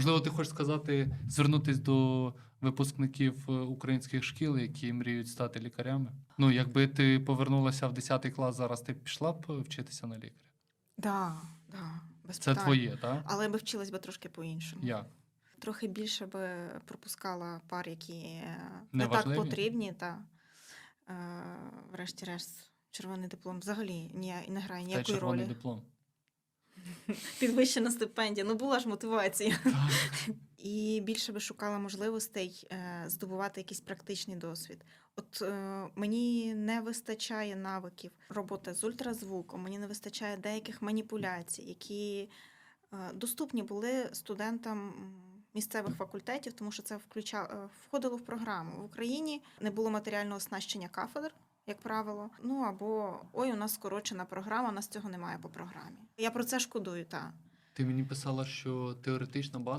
Можливо, ти хочеш сказати, звернутися до випускників е, українських шкіл, які мріють стати лікарями. Ну, якби ти повернулася в 10 клас зараз, ти пішла б вчитися на лікаря? Да, да, без Це питань. твоє, так? Але би вчилась би трошки по-іншому. Як? Трохи більше би пропускала пар, які е, Не не, так потрібні, та е, врешті-решт, червоний диплом взагалі ні, не грає ніякої червоний ролі. диплом. Підвищена стипендія. Ну була ж мотивація. Так. І більше би шукала можливостей е, здобувати якийсь практичний досвід. От е, мені не вистачає навиків роботи з ультразвуком, мені не вистачає деяких маніпуляцій, які е, доступні були студентам місцевих факультетів, тому що це включа, е, входило в програму. В Україні не було матеріального оснащення кафедр. Як правило, ну або ой, у нас скорочена програма, у нас цього немає по програмі. Я про це шкодую, та Ти мені писала, що теоретична база